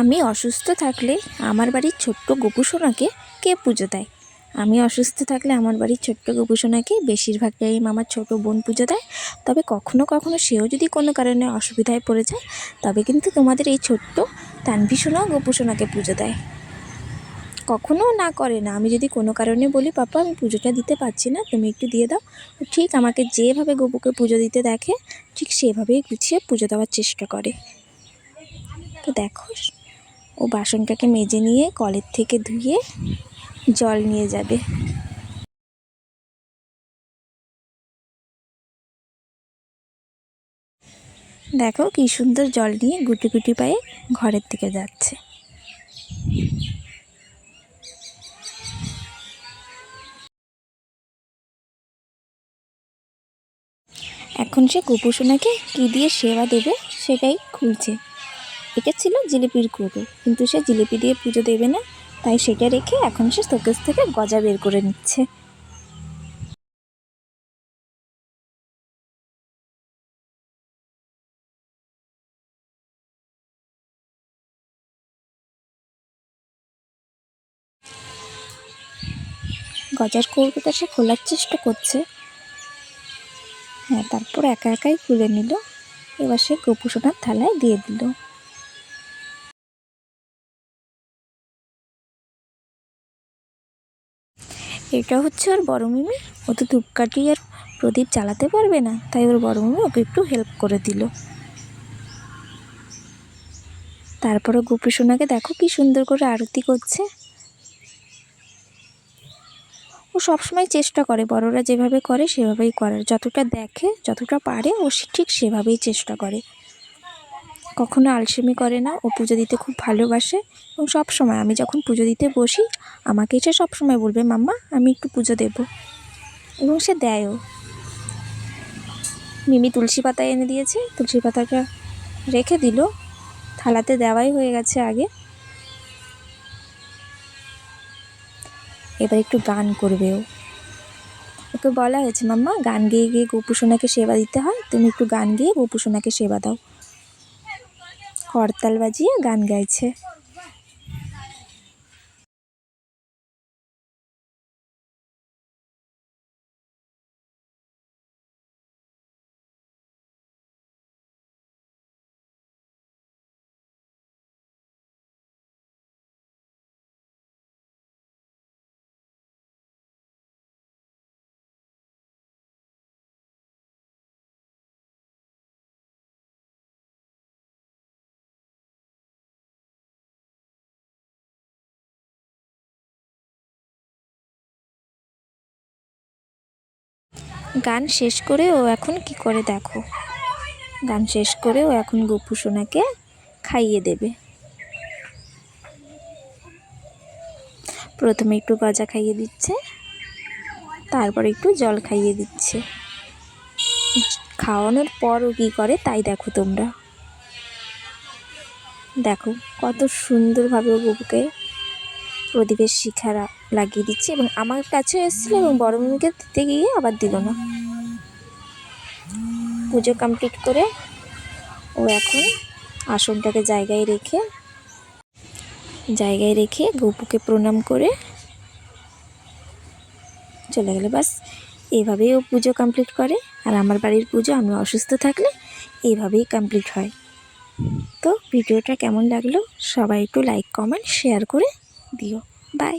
আমি অসুস্থ থাকলে আমার বাড়ির ছোট্ট গোপুসোনাকে কে পুজো দেয়? আমি অসুস্থ থাকলে আমার বাড়ির ছোট্ট গোপুসোনাকে বেশিরভাগ টাইম আমার ছোটো বোন পুজো দেয়। তবে কখনো কখনো সেও যদি কোনো কারণে অসুবিধায় পড়ে যায়, তবে কিন্তু তোমাদের এই ছোট্ট তানভি সোনা গোপুসোনাকে পুজো দেয়। কখনো না করে না। আমি যদি কোনো কারণে বলি, পাপা, আমি পুজোটা দিতে পারছি না, তুমি একটু দিয়ে দাও। ঠিক আমাকে যেভাবে গোপুকে পুজো দিতে দেখে, ঠিক সেভাবেই গুছিয়ে পুজো দেওয়ার চেষ্টা করে। তো দেখো ও বাসনটাকে মেজে নিয়ে কলের থেকে ধুয়ে জল নিয়ে যাবে। দেখো কি সুন্দর জল নিয়ে গুটি গুটি পায়ে ঘরের দিকে যাচ্ছে। এখন সে গোপুসোনাকে কী দিয়ে সেবা দেবে সেটাই খুলছে। এটা ছিল জিলিপির কুড়ো। কিন্তু সে জিলিপি দিয়ে পুজো দেবে না, তাই সেটা রেখে এখন সে শোকেস থেকে গজা বের করে নিচ্ছে। গজার কৌটোটা সে খোলার চেষ্টা করছে। হ্যাঁ তারপর একা একাই খুলে নিল। এবার সে গোপুসোনার থালায় দিয়ে দিল। এটা হচ্ছে ওর বড় মিমি। ও তো ধূপকাঠি আর প্রদীপ জ্বালাতে পারবে না, তাই ওর বড় মিমি ওকে একটু হেল্প করে দিল। তারপরে গোপী সোনাকে দেখো কি সুন্দর করে আরতি করছে। ও সবসময় চেষ্টা করে, বড়রা যেভাবে করে সেভাবেই করার যতটা দেখে, যতটা পারে ও ঠিক সেভাবেই চেষ্টা করে। কখনো আলসেমি করে না, ও পুজো দিতে খুব ভালোবাসে এবং সব সময় আমি যখন পুজো দিতে বসি, আমাকে এসে সব সময় বলবে, মাম্মা, আমি একটু পুজো দেব। এবং সে দেয়ও। মিমি তুলসী পাতা এনে দিয়েছে, তুলসী পাতাটা রেখে দিল। থালাতে দেওয়াই হয়ে গেছে আগে। এবার একটু গান করবে ও। ওকে বলা হয়েছে, মাম্মা, গান গেয়ে গিয়ে গোপুসোনাকে সেবা দিতে হয়, তুমি একটু গান গেয়ে গোপুসোনাকে সেবা দাও। করতাল বাজিয়ে গান গাইছে। গান শেষ করে ও এখন কি করে দেখো? গান শেষ করে ও এখন গপু সোনাকে খাইয়ে দেবে। প্রথমে একটু গজা খাইয়ে দিচ্ছে, তারপর একটু জল খাইয়ে দিচ্ছে। খাওয়ানোর পর ও কী করে তাই দেখো তোমরা। দেখো কত সুন্দরভাবে গপুকে প্রদীপের শিখা লাগিয়ে দিচ্ছে এবং আমার কাছে এসেছিল এবং বড় মেয়েকে দিতে গিয়ে আবার দিল না। পুজো কমপ্লিট করে ও এখন আসনটাকে জায়গায় রেখে জায়গায় রেখে গপুকে প্রণাম করে চলে গেলে। বাস, এভাবেই ও পুজো কমপ্লিট করে। আর আমার বাড়ির পুজো, আমি অসুস্থ থাকলে এইভাবেই কমপ্লিট হয়। তো ভিডিওটা কেমন লাগল সবাই একটু লাইক কমেন্ট শেয়ার করে দিও। বাই